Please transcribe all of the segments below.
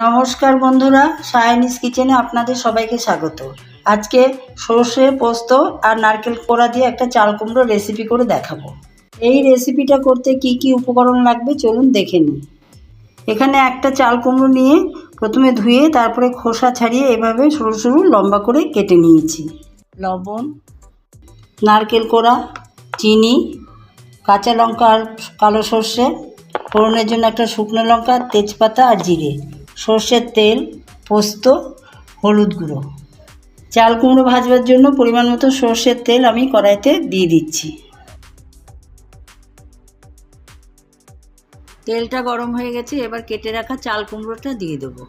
নমস্কার বন্ধুরা, সায়নিস কিচেনে আপনাদের সবাইকে স্বাগত। আজকে সর্ষে, পোস্ত আর নারকেল কোড়া দিয়ে একটা চাল কুমড়ো রেসিপি করে দেখাবো। এই রেসিপিটা করতে কি কি উপকরণ লাগবে চলুন দেখে নিই। এখানে একটা চাল কুমড়ো নিয়ে প্রথমে ধুয়ে তারপরে খোসা ছাড়িয়ে এভাবে সরু সরু লম্বা করে কেটে নিয়েছি। লবণ, নারকেল কোড়া, চিনি, কাঁচা লঙ্কা আর কালো সর্ষে, ফোড়নের জন্য একটা শুকনো লঙ্কা, তেজপাতা আর জিরে। সর্ষের তেল, পোস্ত, হলুদ গুঁড়ো। চাল কুমড়ো ভাজবার জন্য পরিমাণ মতো সর্ষের তেল আমি কড়াইতে দিয়ে দিচ্ছি। তেলটা গরম হয়ে গেছে, এবার কেটে রাখা চাল কুমড়োটা দিয়ে দেবো।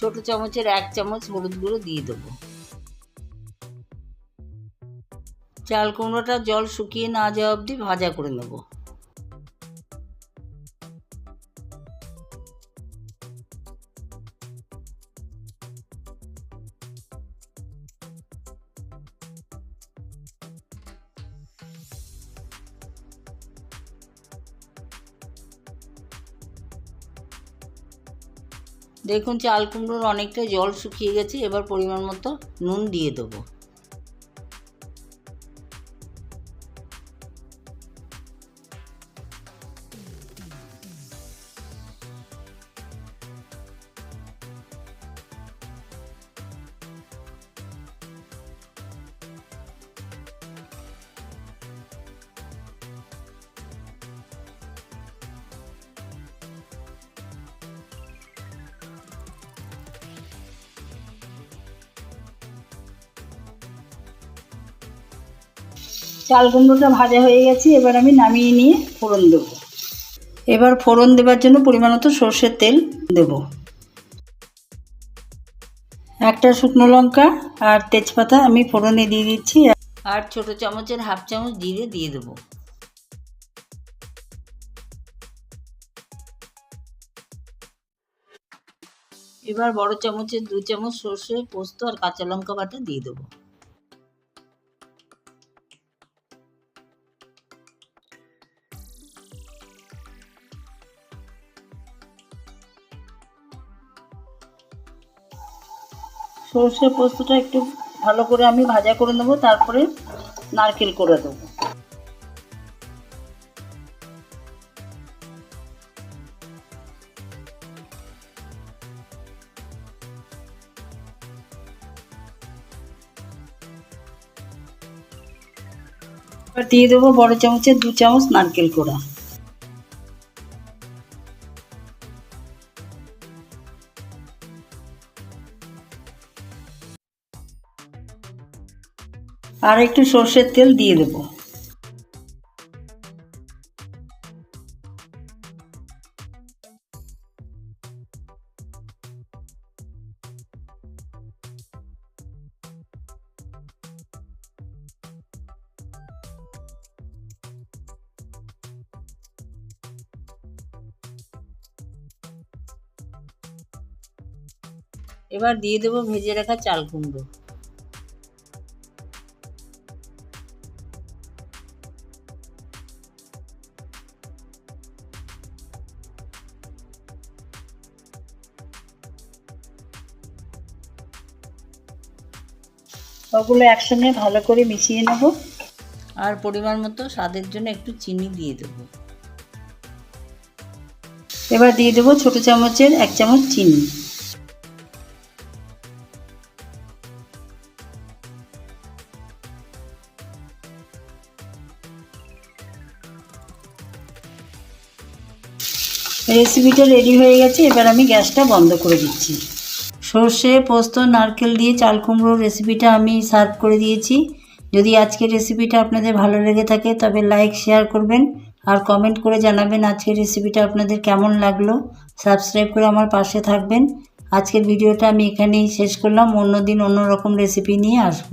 ছোট চামচের এক চামচ হলুদ গুঁড়ো দিয়ে দেবো। চাল কুমড়োটা জল শুকিয়ে না যাওয়া অবধি ভাজা করে নেব। দেখুন চাল কুমড়োর অনেকটা জল শুকিয়ে গেছে এবার পরিমাণ মতো নুন দিয়ে দেবো। চাল কুমড়োটা ভাজা হয়ে গেছে, এবার আমি নামিয়ে নিয়ে ফোড়ন দেব। এবার ফোড়ন দেবার জন্য পরিমাণ মতো সর্ষের তেল দেব। একটা শুকনো লঙ্কা আর তেজপাতা আমি ফোড়নে দিয়ে দিচ্ছি, আর ছোট চামচের হাফ চামচ জিরে দিয়ে দেবো। এবার বড় চামচের দু চামচ সর্ষে, পোস্ত আর কাঁচা লঙ্কা বাটা দিয়ে দেবো। সর্ষে পোস্তটা একটু ভালো করে আমি ভাজা করে নেব, তারপরে নারকেল করে দেবো। দিয়ে দেবো বড় চামচের দু চামচ নারকেল কোড়া। আর একটু সর্ষের তেল দিয়ে দেব। এবার দিয়ে দেবো ভেজে রাখা চাল কুমড়ো। সবগুলো একসঙ্গে ভালো করে মিশিয়ে নেব। আর পরিমাণ মতো স্বাদের জন্য একটু চিনি দিয়ে দেব। এবার দিয়ে দেবো ছোট চামচের এক চামচ চিনি। রেসিপিটা রেডি হয়ে গেছে এবার আমি গ্যাসটা বন্ধ করে দিচ্ছি। সর্ষে, পোস্ত, নারকেল দিয়ে চাল কুমড়োর রেসিপিটা আমি সার্ভ করে দিয়েছি। যদি আজকের রেসিপিটা আপনাদের ভালো লেগে থাকে, তবে লাইক শেয়ার করবেন আর কমেন্ট করে জানাবেন আজকের রেসিপিটা আপনাদের কেমন লাগল। সাবস্ক্রাইব করে আমার পাশে থাকবেন। আজকের ভিডিওটা আমি এখানেই শেষ করলাম। অন্য দিন অন্য রকম রেসিপি নিয়ে আসব।